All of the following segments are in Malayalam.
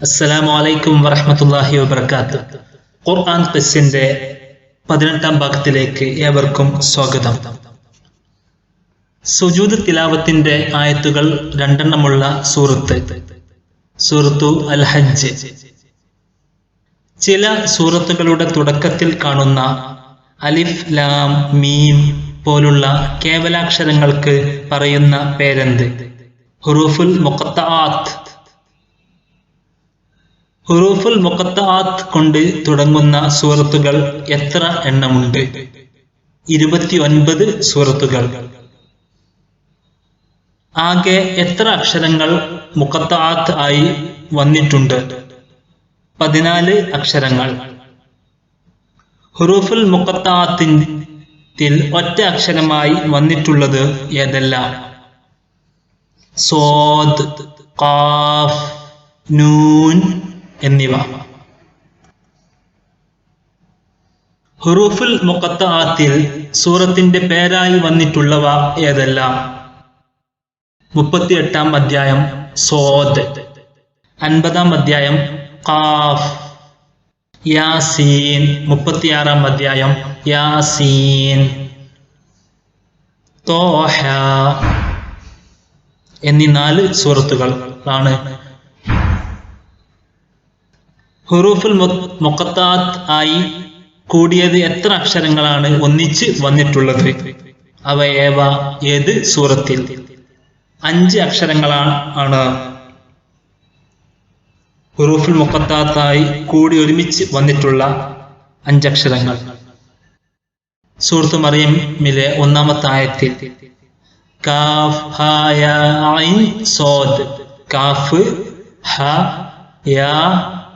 അസ്സലാമു അലൈക്കും വറഹമത്തല്ലാഹി വബർക്കാത്ത് ഖുർആൻ ക്വിസിന്റെ പതിനെട്ടാം ഭാഗത്തിലേക്ക് ഏവർക്കും സ്വാഗതം. സുജൂദ് തിലാവത്തിന്റെ ആയത്തുകൾ രണ്ടെണ്ണമുള്ള സൂറത്ത് സൂറത്തു അൽ ഹജ്ജ് ചില സൂറത്തുകളുടെ തുടക്കത്തിൽ കാണുന്ന അലിഫ് ലാം മീം പോലുള്ള കേവലാക്ഷരങ്ങൾക്ക് പറയുന്ന പേരെന്ത്? ഹുറൂഫുൽ മുഖത്താത്ത്. ഹുറൂഫുൽ മുക്കത്താത്ത് കൊണ്ട് തുടങ്ങുന്ന സൂറത്തുകൾ എത്ര എണ്ണമുണ്ട്? ഇരുപത്തി ഒൻപത് സൂറത്തുകൾ. ആകെ എത്ര അക്ഷരങ്ങൾ മുക്കത്താത്ത് ആയി വന്നിട്ടുണ്ട്? പതിനാല് അക്ഷരങ്ങൾ. ഹുറൂഫുൽ മുക്കത്താത്തിൽ ഒറ്റ അക്ഷരമായി വന്നിട്ടുള്ളത് ഏതെല്ലാം? സോദ് കാഫ് നൂൻ എന്നിവ. ഹുറൂഫുൽ മുഖത്താത്തിൽ സൂറത്തിന്റെ പേരായി വന്നിട്ടുള്ളവ ഏതെല്ലാം? മുപ്പത്തിയെട്ടാം അധ്യായം സോദ്. അൻപതാം അധ്യായം കാഫ് യാസീൻ. മുപ്പത്തിയാറാം അധ്യായം യാസീൻ. തോഹ എന്നീ നാല് സൂറത്തുകൾ ആണ് ഹുറൂഫുൽ മുഖത്താത്ത് ആയി കൂടിയത് എത്ര അക്ഷരങ്ങളാണ് ഒന്നിച്ച് വന്നിട്ടുള്ളത്? അവ ഏവ? ഏത് സൂറത്തിൽ? അഞ്ച് അക്ഷരങ്ങളാണ് ആണ്. ഹുറൂഫുൽ മുഖത്താത്തായി കൂടി ഒരുമിച്ച് വന്നിട്ടുള്ള അഞ്ചക്ഷരങ്ങൾ സൂറത്ത് മറിയമ്മിലെ ഒന്നാമത്തെ ആയത്തിൽ കാഫ് ഹ യ ഐൻ സോദ്. കാഫ് ഹ യ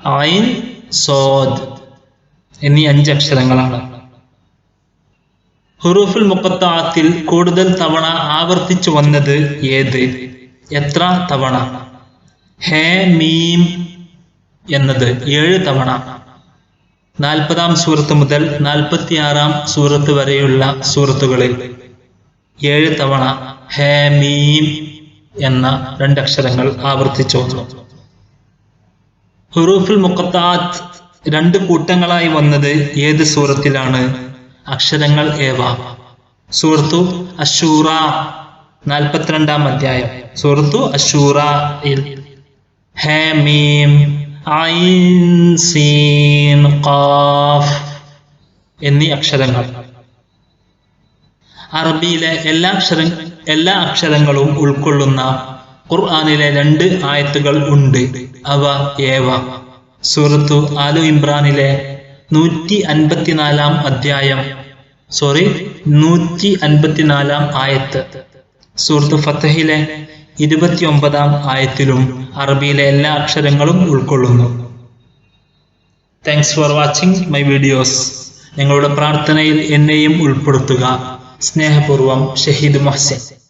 ഐൻ സോദ് എന്നീ അഞ്ച് അക്ഷരങ്ങളാണ്. ഹുറൂഫുൽ മുക്കത്താത്തിൽ കൂടുതൽ തവണ ആവർത്തിച്ചു വന്നത് ഏത്? എത്ര തവണ? ഹേ മീം എന്നത് ഏഴ് തവണ. നാൽപ്പതാം സൂറത്ത് മുതൽ നാൽപ്പത്തിയാറാം സൂറത്ത് വരെയുള്ള സൂറത്തുകളിൽ ഏഴ് തവണ ഹേ മീം എന്ന രണ്ടക്ഷരങ്ങൾ ആവർത്തിച്ചു. വന്നു ഹുറൂഫുൽ മുക്കത്താത്ത് രണ്ട് കൂട്ടങ്ങളായി വന്നത് ഏത് സൂറത്തിലാണ്? അക്ഷരങ്ങൾ ഏവ? സൂറത്തു അശൂറ നാൽപ്പത്തിരണ്ടാം അധ്യായം. സൂറത്തു അശൂറ ഹേ മീം ഐൻ ഖാഫ് എന്നീ അക്ഷരങ്ങൾ. അറബിയിലെ എല്ലാ അക്ഷര എല്ലാ അക്ഷരങ്ങളും ഉൾക്കൊള്ളുന്ന ഖുർആാനിലെ രണ്ട് ആയത്തുകൾ ഉണ്ട്. അവ ഏവ? സൂറത്തു ആലു ഇമ്രാനിലെ നൂറ്റി അൻപത്തിനാലാം അധ്യായം. സോറി നൂറ്റി അൻപത്തിനാലാം ആയത്ത്. സൂറത്തു ഫത്തഹിലെ ഇരുപത്തിയൊമ്പതാം ആയത്തിലും അറബിയിലെ എല്ലാ അക്ഷരങ്ങളും ഉൾക്കൊള്ളുന്നു. Thanks for watching my videos നിങ്ങളുടെ പ്രാർത്ഥനയിൽ എന്നെയും ഉൾപ്പെടുത്തുക. സ്നേഹപൂർവം ഷഹീദ് മൊഹസിൻ.